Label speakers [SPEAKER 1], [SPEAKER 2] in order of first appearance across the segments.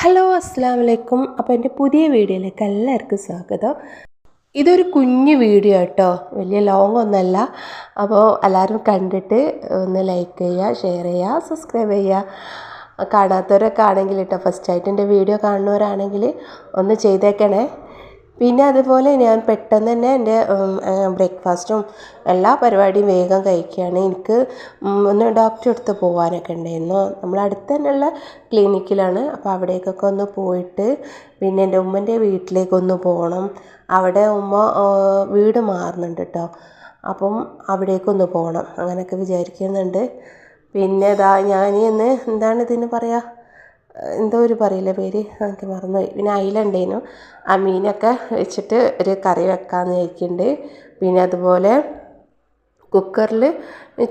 [SPEAKER 1] Hello അസ്സാം വലൈക്കും അപ്പോൾ എന്റെ പുതിയ വീഡിയോയിലേക്ക് എല്ലാവർക്കും സ്വാഗതം. ഇതൊരു കുഞ്ഞു വീഡിയോ കേട്ടോ. വലിയ ലോങ് ഒന്നല്ല. അപ്പോൾ എല്ലാവരും കണ്ടിട്ട് ഒന്ന് ലൈക്ക് ചെയ്യുക ഷെയർ ചെയ്യുക സബ്സ്ക്രൈബ് ചെയ്യുക. കാണാത്തവരൊക്കെ ആണെങ്കിൽ കേട്ടോ ഫസ്റ്റായിട്ട് എന്റെ വീഡിയോ കാണുന്നവരാണെങ്കിൽ ഒന്ന് ചെയ്തേക്കണേ. പിന്നെ അതുപോലെ ഞാൻ പെട്ടെന്ന് തന്നെ എന്റെ ബ്രേക്ക്ഫാസ്റ്റും എല്ലാ പരിപാടിയും വേഗം കഴിക്കുകയാണ്. എനിക്ക് ഒന്ന് ഡോക്ടറെ അടുത്ത് പോകാനൊക്കെ ഉണ്ടായിരുന്നു. നമ്മൾ അടുത്ത് തന്നെയുള്ള ക്ലിനിക്കിലാണ്. അപ്പോൾ അവിടേക്കൊക്കെ ഒന്ന് പോയിട്ട് പിന്നെ എന്റെ ഉമ്മന്റെ വീട്ടിലേക്കൊന്ന് പോകണം. അവിടെ ഉമ്മ വീട് മാറുന്നുണ്ട് കേട്ടോ. അപ്പം അവിടേക്കൊന്ന് പോകണം. അങ്ങനെയൊക്കെ വിചാരിക്കുന്നുണ്ട്. പിന്നെ ഇതാ ഞാൻ ഇന്ന് എന്താണ് ഇതിന് പറയുക എന്തോ ഒരു പറയില്ല പേര്? എനിക്ക് മറന്നുപോയി. പിന്നെ അയില ഉണ്ടായിരുന്നു ആ മീനൊക്കെ വെച്ചിട്ട് ഒരു കറി വെക്കാമെന്ന് വിചാരിക്കുന്നുണ്ട് പിന്നെ അതുപോലെ കുക്കറിൽ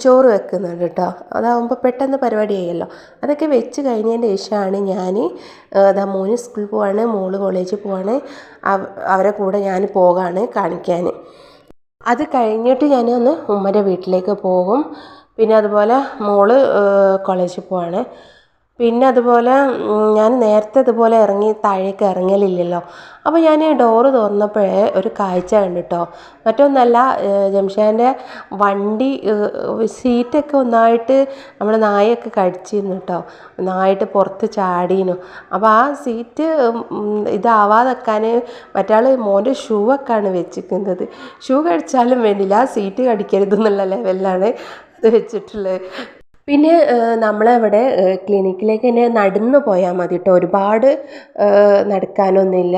[SPEAKER 1] ചോറ് വെക്കുന്നുണ്ട് കേട്ടോ. അതാകുമ്പോൾ പെട്ടെന്ന് പരിപാടി ചെയ്യല്ലോ അതൊക്കെ വെച്ച് കഴിഞ്ഞതിന് ശേഷമാണ് ഞാൻ അതാ മോന് സ്കൂളിൽ പോവാണ് മോൾ കോളേജിൽ പോവാണ്. അവരെ കൂടെ ഞാൻ പോകാണ് കാണിക്കാൻ. അത് കഴിഞ്ഞിട്ട് ഞാൻ ഒന്ന് ഉമ്മന്റെ വീട്ടിലേക്ക് പോകും. പിന്നെ അതുപോലെ മോൾ കോളേജിൽ പോവാണ്. പിന്നെ അതുപോലെ ഞാൻ നേരത്തെ ഇതുപോലെ ഇറങ്ങി താഴേക്ക് ഇറങ്ങലില്ലല്ലോ. അപ്പോൾ ഞാൻ ഡോറ് തുറന്നപ്പോഴേ ഒരു കാഴ്ച കണ്ടു കേട്ടോ മറ്റൊന്നല്ല ജംഷാന്റെ വണ്ടി സീറ്റൊക്കെ ഒന്നായിട്ട് നമ്മുടെ നായൊക്കെ കടിച്ചിരുന്നു കേട്ടോ നായിട്ട് പുറത്ത് ചാടിയിരുന്നു. അപ്പോൾ ആ സീറ്റ് ഇതാവാതെക്കാൻ മറ്റാൾ മോന്റെ ഷൂ ഒക്കെയാണ് വെച്ചിരിക്കുന്നത് ഷൂ കടിച്ചാലും വേണ്ടില്ല ആ സീറ്റ് കടിക്കരുതെന്നുള്ള ലെവലിലാണ് അത് വെച്ചിട്ടുള്ളത്. പിന്നെ നമ്മളവിടെ ക്ലിനിക്കിലേക്ക് തന്നെ നടന്നു പോയാൽ മതി കേട്ടോ ഒരുപാട് നടക്കാനൊന്നുമില്ല.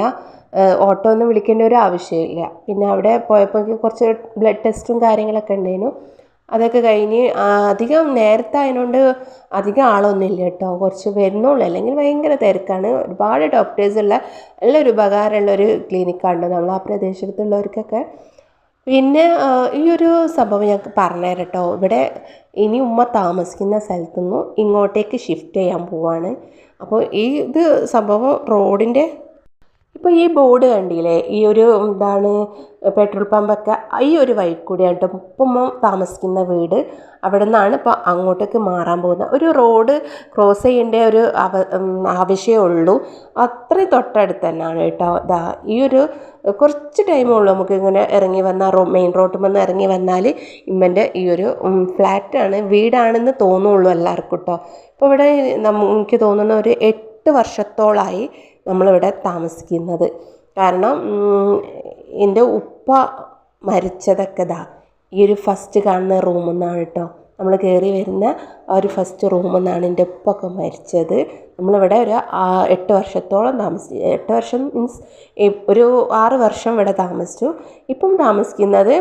[SPEAKER 1] ഓട്ടോ ഒന്നും വിളിക്കേണ്ട ഒരു ആവശ്യമില്ല. പിന്നെ അവിടെ പോയപ്പോൾ കുറച്ച് ബ്ലഡ് ടെസ്റ്റും കാര്യങ്ങളൊക്കെ ഉണ്ടായിരുന്നു. അതൊക്കെ കഴിഞ്ഞ് അധികം നേരത്തെ ആയതുകൊണ്ട് അധികം ആളൊന്നുമില്ല കേട്ടോ. കുറച്ച് വരുന്നുള്ളൂ. അല്ലെങ്കിൽ ഭയങ്കര തിരക്കാണ്. ഒരുപാട് ഡോക്ടേഴ്സുള്ള നല്ലൊരു ഉപകാരമുള്ള ഒരു ക്ലിനിക്കാണ് നമ്മൾ ആ പ്രദേശത്തുള്ളവർക്കൊക്കെ. പിന്നെ ഈ ഒരു സംഭവം ഞാൻ പറഞ്ഞു കേട്ടോ. ഇവിടെ ഇനി ഉമ്മ താമസിക്കുന്ന സ്ഥലത്തു നിന്ന് ഇങ്ങോട്ടേക്ക് ഷിഫ്റ്റ് ചെയ്യാൻ പോവാണ്. അപ്പോൾ ഈ ഇത് സംഭവം റോഡിന്റെ ഇപ്പോൾ ഈ ബോർഡ് കണ്ടില്ലേ? ഈ ഒരു എന്താണ് പെട്രോൾ പമ്പൊക്കെ ഈ ഒരു വഴി കൂടിയാണ് കേട്ടോ ഇപ്പം താമസിക്കുന്ന വീട് അവിടെ നിന്നാണ് ഇപ്പോൾ അങ്ങോട്ടേക്ക് മാറാൻ പോകുന്നത് ഒരു റോഡ് ക്രോസ് ചെയ്യേണ്ട ഒരു അവ ആവശ്യമേ ഉള്ളൂ. അത്രയും തൊട്ടടുത്ത് തന്നെയാണ് കേട്ടോ. ഇതാ ഈ ഒരു കുറച്ച് ടൈമേ ഉള്ളൂ നമുക്ക് ഇങ്ങനെ ഇറങ്ങി വന്നാൽ റോ മെയിൻ റോഡിൽ നിന്ന് ഇറങ്ങി വന്നാൽ ഇമ്മന്റെ ഈ ഒരു ഫ്ലാറ്റാണ് വീടാണെന്ന് തോന്നുള്ളൂ എല്ലാവർക്കും കേട്ടോ. ഇപ്പോൾ ഇവിടെ നമുക്ക് തോന്നുന്ന ഒരു എട്ട് വർഷത്തോളമായി നമ്മളിവിടെ താമസിക്കുന്നത്. കാരണം എന്റെ ഉപ്പ മരിച്ചതൊക്കെ ഇതാ ഈ ഒരു ഫസ്റ്റ് കാണുന്ന റൂമിൽ നിന്നാണ് കേട്ടോ നമ്മൾ കയറി വരുന്ന ആ ഒരു ഫസ്റ്റ് റൂമിൽ നിന്നാണ് എന്റെ ഉപ്പൊക്കെ മരിച്ചത്. നമ്മളിവിടെ ഒരു എട്ട് വർഷത്തോളം താമസിച്ചു എട്ട് വർഷം മീൻസ് ഒരു ആറ് വർഷം ഇവിടെ താമസിച്ചു. ഇപ്പം താമസിക്കുന്നത്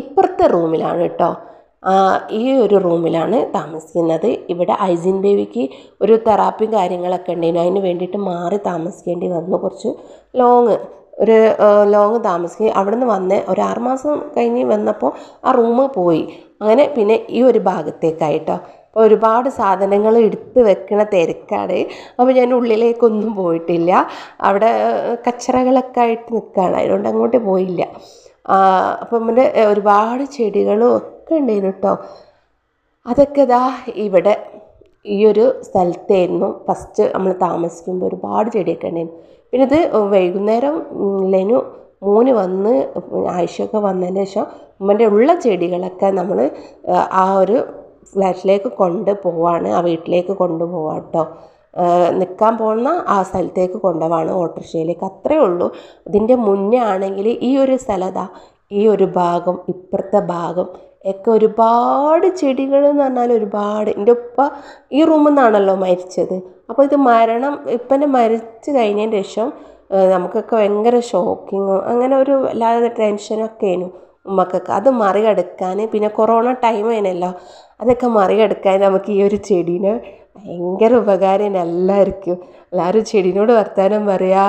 [SPEAKER 1] ഇപ്പുറത്തെ റൂമിലാണ് കേട്ടോ ഈ ഒരു റൂമിലാണ് താമസിക്കുന്നത്. ഇവിടെ ഐസിൻ ബേബിക്ക് ഒരു തെറാപ്പിയും കാര്യങ്ങളൊക്കെ ഉണ്ടായിരുന്നു അതിന് വേണ്ടിയിട്ട് മാറി താമസിക്കേണ്ടി വന്നു. കുറച്ച് ലോങ് ഒരു ലോങ് താമസിക്കുക അവിടെ നിന്ന് വന്ന് ഒരു ആറുമാസം കഴിഞ്ഞ് വന്നപ്പോൾ ആ റൂം പോയി. അങ്ങനെ പിന്നെ ഈ ഒരു ഭാഗത്തേക്കായിട്ടോ. അപ്പോൾ ഒരുപാട് സാധനങ്ങൾ എടുത്ത് വെക്കണ തിരക്കാണ്. അപ്പോൾ ഞാൻ ഉള്ളിലേക്കൊന്നും പോയിട്ടില്ല. അവിടെ കച്ചറകളൊക്കെ ആയിട്ട് നിൽക്കുകയാണ്. അതുകൊണ്ട് അങ്ങോട്ട് പോയില്ല. അപ്പം എന്റെ ഒരുപാട് ചെടികളും ഒക്കെ കേട്ടോ. അതൊക്കെ ഇതാ ഇവിടെ ഈ ഒരു സ്ഥലത്തായിരുന്നു. ഫസ്റ്റ് നമ്മൾ താമസിക്കുമ്പോൾ ഒരുപാട് ചെടിയൊക്കെ ഉണ്ടായിരുന്നു. പിന്നെ ഇത് വൈകുന്നേരം ലെനു മൂന്ന് വന്ന് ആഴ്ചയൊക്കെ വന്നതിന് ശേഷം ഉമ്മന്റെ ഉള്ള ചെടികളൊക്കെ നമ്മൾ ആ ഒരു ഫ്ലാറ്റിലേക്ക് കൊണ്ട് പോവാണ്. ആ വീട്ടിലേക്ക് കൊണ്ടുപോവാം കേട്ടോ. നിൽക്കാൻ പോകുന്ന ആ സ്ഥലത്തേക്ക് കൊണ്ടുപോവാണ് ഓട്ടോറിക്ഷയിലേക്ക്. അത്രയേ ഉള്ളൂ. ഇതിന്റെ മുന്നേ ആണെങ്കിൽ ഈ ഒരു സ്ഥലതാ ഈ ഒരു ഭാഗം ഇപ്പുറത്തെ ഭാഗം ഒക്കെ ഒരുപാട് ചെടികൾ എന്ന് പറഞ്ഞാൽ ഒരുപാട്. എന്റെ ഉപ്പ ഈ റൂമിൽ നിന്നാണല്ലോ മരിച്ചത്. അപ്പോൾ ഇത് മരണം ഇപ്പനെ മരിച്ചു കഴിഞ്ഞതിന് ശേഷം നമുക്കൊക്കെ ഭയങ്കര ഷോക്കിങ്ങും അങ്ങനെ ഒരു വല്ലാതെ ടെൻഷനൊക്കെ ആയിരുന്നു ഉമ്മക്കൊക്കെ. അത് മറികടക്കാൻ പിന്നെ കൊറോണ ടൈം ആയിരുന്നല്ലോ അതൊക്കെ മറികടക്കാൻ നമുക്ക് ഈ ഒരു ചെടീനെ ഭയങ്കര ഉപകാരം എല്ലാവർക്കും. എല്ലാവരും ചെടീനോട് വർത്തമാനം പറയുക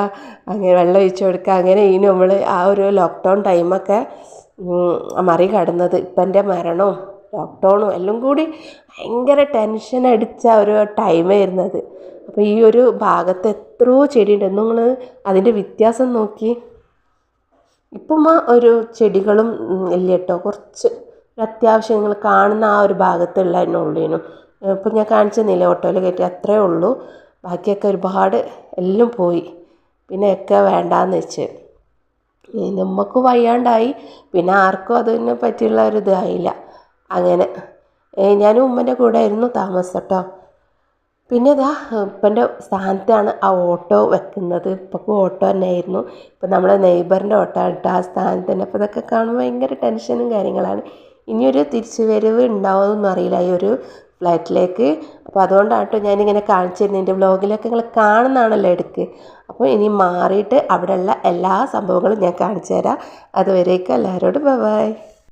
[SPEAKER 1] അങ്ങനെ വെള്ളം ഒഴിച്ചു കൊടുക്കുക അങ്ങനെ ഇനി നമ്മൾ ആ ഒരു ലോക്ക്ഡൗൺ ടൈമൊക്കെ മറികടന്നത് ഇപ്പം എന്റെ മരണവും ലോക്ക്ഡൗണും എല്ലാം കൂടി ഭയങ്കര ടെൻഷൻ അടിച്ച ഒരു ടൈമായിരുന്നു അത് അപ്പോൾ ഈ ഒരു ഭാഗത്ത് എത്രയോ ചെടിയുണ്ട്. നിങ്ങൾ അതിന്റെ വ്യത്യാസം നോക്കി. ഇപ്പം ആ ഒരു ചെടികളും ഇല്ല കേട്ടോ കുറച്ച് അത്യാവശ്യം നിങ്ങൾ കാണുന്ന ആ ഒരു ഭാഗത്തുള്ള തന്നെ ഉള്ളേനു. ഇപ്പം ഞാൻ കാണിച്ച നില ഓട്ടോയിൽ കയറ്റി അത്രേ ഉള്ളൂ. ബാക്കിയൊക്കെ ഒരുപാട് എല്ലാം പോയി. പിന്നെ ഒക്കെ വേണ്ടാന്ന് വെച്ച്. പിന്നെ ഉമ്മക്ക് വയ്യാണ്ടായി. പിന്നെ ആർക്കും അതിനെ പറ്റിയുള്ള ഒരു ഇതായില്ല. അങ്ങനെ. ഞാൻ ഉമ്മന്റെ കൂടെ ആയിരുന്നു താമസം കേട്ടോ പിന്നെ ഇതാ ഇപ്പന്റെ സ്ഥാനത്താണ് ആ ഓട്ടോ വെക്കുന്നത്. ഇപ്പം ഓട്ടോ തന്നെ ആയിരുന്നു ഇപ്പം നമ്മുടെ നെയ്ബറിന്റെ ഓട്ടോ ആയിട്ട് ആ സ്ഥാനത്ത് തന്നെ. അപ്പോൾ ഇതൊക്കെ കാണുമ്പോൾ ഭയങ്കര ടെൻഷനും കാര്യങ്ങളാണ്. ഇനിയൊരു തിരിച്ചു വരവ് ഉണ്ടാവുമെന്നൊന്നും അറിയില്ല ഈ ഒരു ഫ്ലൈറ്റിലേക്ക്. അപ്പോൾ അതുകൊണ്ടാണ് കേട്ടോ ഞാനിങ്ങനെ കാണിച്ചു തരുന്നത് എന്റെ വ്ളോഗിലൊക്കെ നിങ്ങൾ കാണുന്നതാണല്ലോ എടുക്ക്. അപ്പോൾ ഇനി മാറിയിട്ട് അവിടെയുള്ള എല്ലാ സംഭവങ്ങളും ഞാൻ കാണിച്ചു തരാം അതുവരേക്കും എല്ലാവരോടും ബൈ